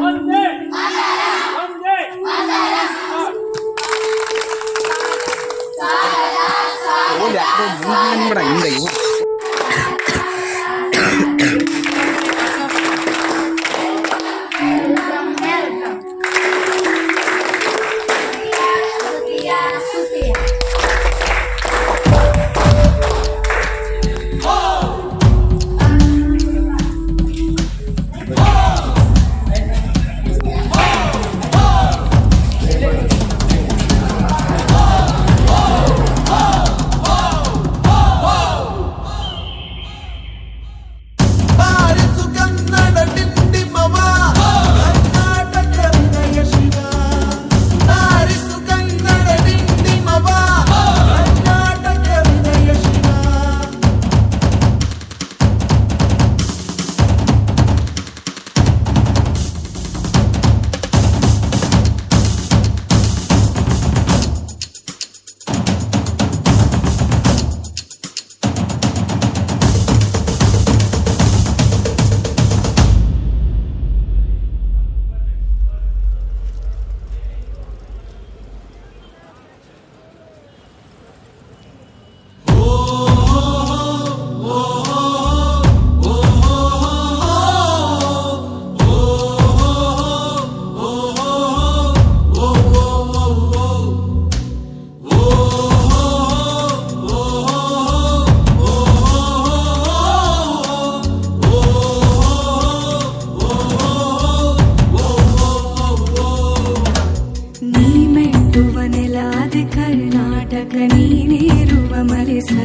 വന്ദേ. വന്ദേ. ഓ laptop ഇവിടെ ഉണ്ട്. ಕರ್ನಾಟಕ ನೀನೇರುವ ಮಲಿಸ